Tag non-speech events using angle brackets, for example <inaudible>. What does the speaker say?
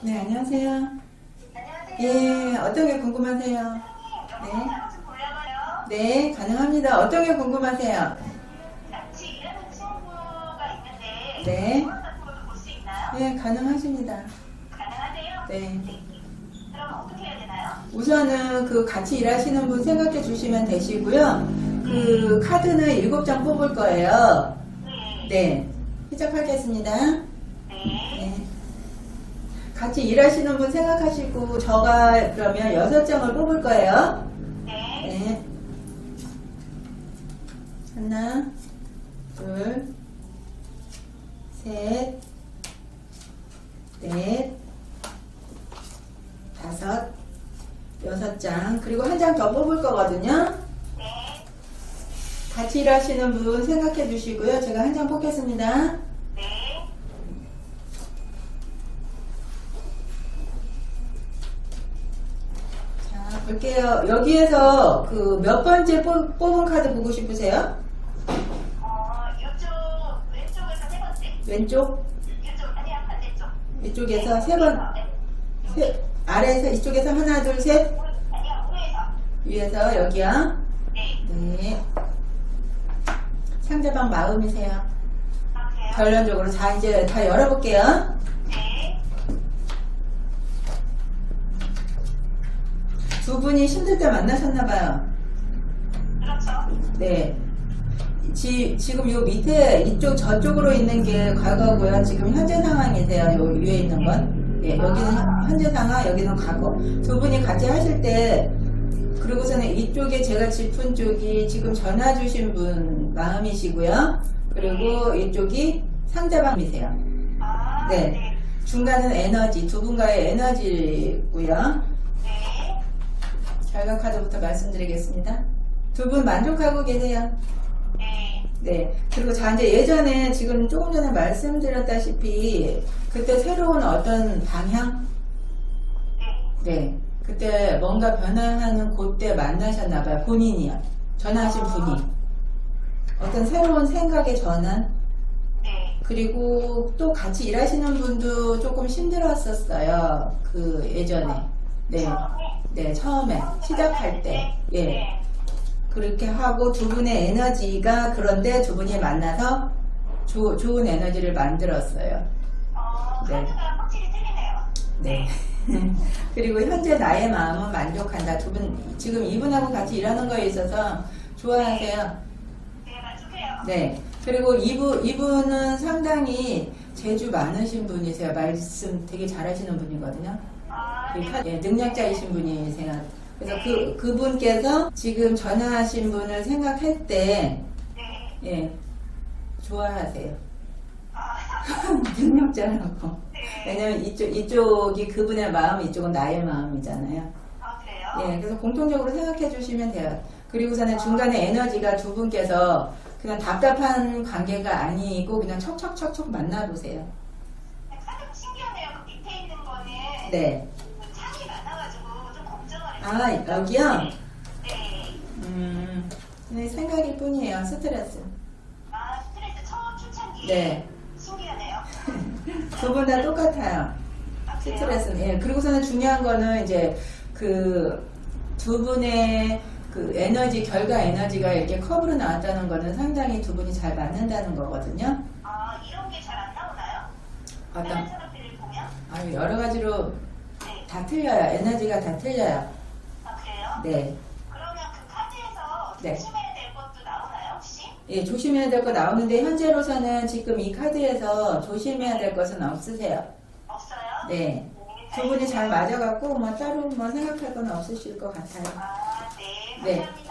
네, 안녕하세요. 안녕하세요. 예, 어떤 게 궁금하세요? 네. 네, 가능합니다. 어떤 게 궁금하세요? 같이 일하는 친구가 있는데 네. 응원 같은 것도 볼수 있나요? 네, 가능하십니다. 가능하세요? 네. 그럼 어떻게 해야 되나요? 우선은 그 같이 일하시는 분 생각해 주시면 되시고요. 그 카드는 일곱 장 뽑을 거예요. 네. 네, 시작하겠습니다. 같이 일하시는 분 생각하시고 저가 그러면 여섯 장을 뽑을 거예요. 네. 네. 하나, 둘, 셋, 넷, 다섯, 여섯 장. 그리고 한 장 더 뽑을 거거든요. 네. 같이 일하시는 분 생각해 주시고요. 제가 한 장 뽑겠습니다. 볼게요. 여기에서 그 몇 번째 뽑, 뽑은 카드 보고 싶으세요? 어, 이쪽 왼쪽에서 세 번째. 왼쪽? 이쪽 아니야 반대쪽. 이쪽에서 세 번, 네. 세, 아래에서 이쪽에서 하나, 둘, 셋. 오, 아니야 위에서. 위에서 여기요. 네. 네. 상대방 마음이세요. 아 그래요? 결론적으로 자 이제 다 열어볼게요. 두 분이 힘들 때 만나셨나 봐요. 그렇죠. 네. 지, 지금 요 밑에 이쪽 저쪽으로 있는 게 과거고요. 지금 현재 상황이세요. 요 위에 있는 건. 예, 여기는 현- 현재 상황, 여기는 과거. 두 분이 같이 하실 때 그리고서는 이쪽에 제가 짚은 쪽이 지금 전화 주신 분 마음이시고요. 그리고 이쪽이 상대방이세요. 아 네. 네. 중간은 에너지, 두 분과의 에너지고요. 네. 결과 카드부터 말씀드리겠습니다. 두 분 만족하고 계세요? 네. 네. 그리고 자, 이제 예전에 지금 조금 전에 말씀드렸다시피 그때 새로운 어떤 방향? 네. 네. 그때 뭔가 변화하는 그때 만나셨나봐요. 본인이요. 전화하신 분이. 어떤 새로운 생각의 전환? 네. 그리고 또 같이 일하시는 분도 조금 힘들었었어요. 그 예전에. 네. 처음에 네, 처음에 시작할 때. 예. 네. 그렇게 하고 두 분의 에너지가 그런데 두 분이 만나서 조- 좋은 에너지를 만들었어요. 어, 네. 카드가 확실히 틀리네요. 네. <laughs> 그리고 현재 나의 마음은 만족한다. 두 분, 지금 이분하고 같이 일하는 거에 있어서 좋아하세요. 네, 만족해요. 네. 그리고 이분, 이분은 상당히 재주 많으신 분이세요. 말씀 되게 잘하시는 분이거든요. 아, 그 네. 카- 예, 능력자이신 분이세요. 그래서 그, 그분께서 지금 전화하신 분을 생각할 때, 네. 예, 좋아하세요. 아, <laughs> 능력자라고. 네. 왜냐면 이쪽, 이쪽이 그분의 마음, 이쪽은 나의 마음이잖아요. 아, 그래요? 예, 그래서 공통적으로 생각해 주시면 돼요. 그리고서는 중간에 에너지가 두 분께서 그냥 답답한 관계가 아니고 그냥 척척척척 만나보세요. 네, 카드가 신기하네요. 그 밑에 있는 거는 네. 그 창이 많아가지고 좀 걱정을 아, 했어요. 여기요? 네. 음, 그냥 생각일 뿐이에요. 스트레스. 아, 스트레스 처음 출창기. 네. 신기하네요. <laughs> 두 분 다 똑같아요. 아, 그래요? 스트레스는. 예. 그리고서는 중요한 거는 이제 그 두 분의 그 에너지, 결과 에너지가 이렇게 컵으로 나왔다는 거는 상당히 두 분이 잘 맞는다는 거거든요. 아, 이런 게 잘 안 나오나요? 다른 어떤, 보면? 아유, 여러 가지로 네. 다 틀려요. 에너지가 다 틀려요. 아, 그래요? 네. 그러면 그 카드에서 네. 조심해야 될 것도 나오나요, 혹시? 예, 조심해야 될 거 나오는데, 현재로서는 지금 이 카드에서 조심해야 될 것은 없으세요. 없어요? 네. 네, 두 분이 잘 맞아갖고, 뭐, 따로 뭐 생각할 건 없으실 것 같아요. 아, 네. 네. 감사합니다.